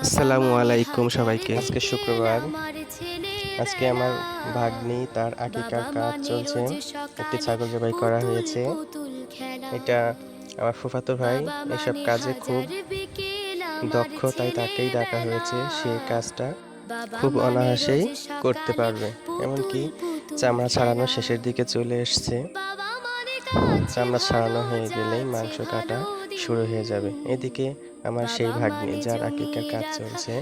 আসসালামু আলাইকুম সবাইকে। আজকে শুক্রবার। আজকে আমার ভাগ্নি তার আকিকার কাজ চলছে। একটি ছাগল জবাই করা হয়েছে। এটা আমার ফুফাতো ভাই এসব কাজে খুব দক্ষ তাই তাকেই ডাকা হয়েছে। সে কাজটা খুব অনায়াসেই করতে পারবে। এমনকি চামড়া ছাড়ানো শেষের দিকে চলে এসছে। চামড়া ছাড়ানো হয়ে গেলেই মাংস কাটা শুরু হয়ে যাবে। এদিকে আমার সেই ভাগ্নি যার আকিকার কাজ চলছে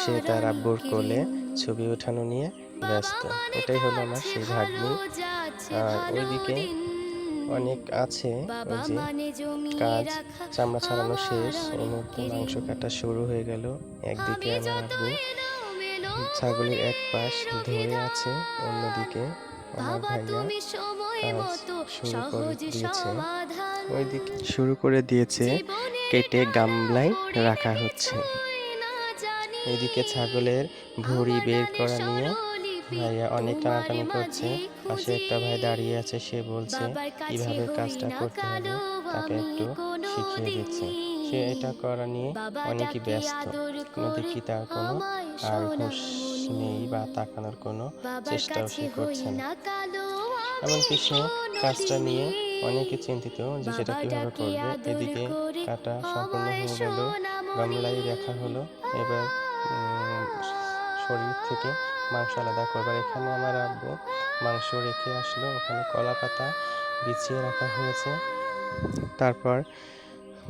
সে তার আব্বুর কোলে ছবি ওঠানো নিয়ে ব্যস্ত। এটাই হলো আমার সেই ভাগ্নি। আর ওইদিকে অনেক আছে ওই যে কাজ চামড়া ছাড়ানো শেষ এই মুহূর্তে মাংস কাটা শুরু হয়ে গেল। একদিকে আমার আব্বু ছাগলের এক পাশ ধরে আছে অন্যদিকে কাজ শুরু করে দিয়েছে। ওইদিকে শুরু করে দিয়েছে। কেটে গামলায় রাখা হচ্ছে। এদিকে ছাগলের ভুঁড়ি বের করা নিয়ে ভাইয়া অনেক টানাটানি করছে। পাশে একটা ভাই দাঁড়িয়ে আছে সে বলছে কীভাবে কাজটা করতে হবে? তাকে একটু শিখিয়ে দিচ্ছে। সে এটা করা নিয়ে অনেকই ব্যস্ত। নদীকে তার কোনো আর হুঁশ নেই বা তাকানোর কোনো চেষ্টাও সে করছে না। এমনকি সে কাজটা নিয়ে অনেকে চিন্তিত যে সেটা কীভাবে করবে এদিকে কাটা সম্পূর্ণ হয়ে গেল গামলায় রাখা হলো। এবার শরীর থেকে মাংস আলাদা করবার এখানে আমার আব্বু মাংস রেখে আসলো। ওখানে কলা পাতা বিছিয়ে রাখা হয়েছে। তারপর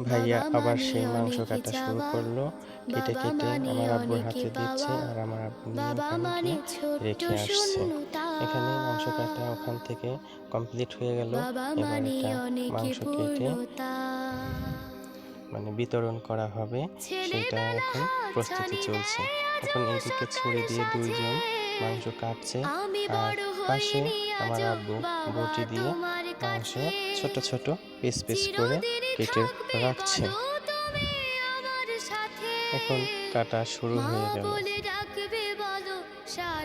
ভাইয়া আবার সেই মাংস কাটা শুরু করল। কেটে কেটে আমার আব্বুর হাতে দিচ্ছে আর আমার আব্বু নিয়ে রেখে আসছে। এখানে মাংস কাটা ওখান থেকে কমপ্লিট হয়ে গেল। এবার এটা মাংস কেটে মানে বিতরণ করা হবে। সেটা এখন প্রস্তুতি চলছে। এখন এইদিকে ছুরি দিয়ে দুইজন মাংস কাটছে। আর পাশে আমার আব্বু বটি দিয়ে মাংস ছোট ছোট পিস পিস করে কেটে রাখছে। এখন কাটা শুরু হয়ে গেল।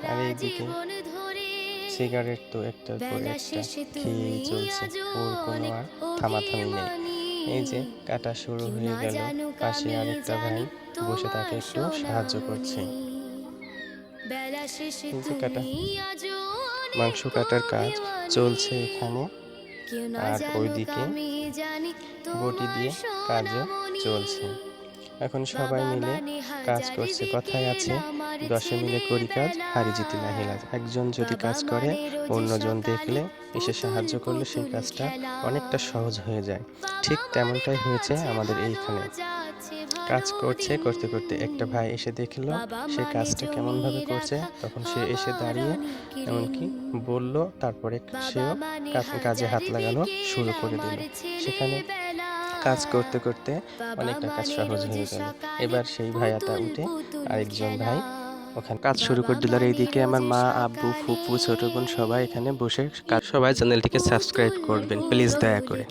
আর এইদিকে সিগারেট তো একটার পর একটা খেয়েই চলছে। ওর কোনো আর থামাথামি নেই। এই যে কাটা শুরু হয়ে গেল পাশে আরেকটা ভাই বসে তাকে একটু সাহায্য করছে। এই যে কাটা মাংস কাটার কাজ চলছে এখানে। আর ওইদিকে বটি দিয়ে কাজও চলছে। এখন সবাই মিলে কাজ করছে। কথায় আছে দশে মিলে করি কাজ হারি জিতি না হেলা। একজন যদি কাজ করে অন্যজন দেখলে এসে সাহায্য করলে সেই কাজটা অনেকটা সহজ হয়ে যায়। ঠিক তেমনটাই হয়েছে আমাদের এইখানে। কাজ করছে করতে করতে একটা ভাই এসে দেখল সে কাজটা কেমন ভাবে করছে। তখন সে এসে দাঁড়িয়ে এমনকি বলল তারপরে সেও কাজ- কাজে হাত লাগানো শুরু করে দিল। সেখানে কাজ করতে করতে অনেকটা কাজ সহজ হয়ে গেল। এবার সেই ভাইয়াটা উঠে আরেকজন ভাই ওখানে কাজ শুরু করে দিল। আর এইদিকে আমার মা আব্বু ফুপু ছোট বোন সবাই এখানে বসে কাজ- সবাই চ্যানেলটিকে সাবস্ক্রাইব করবেন। প্লিজ দয়া করে।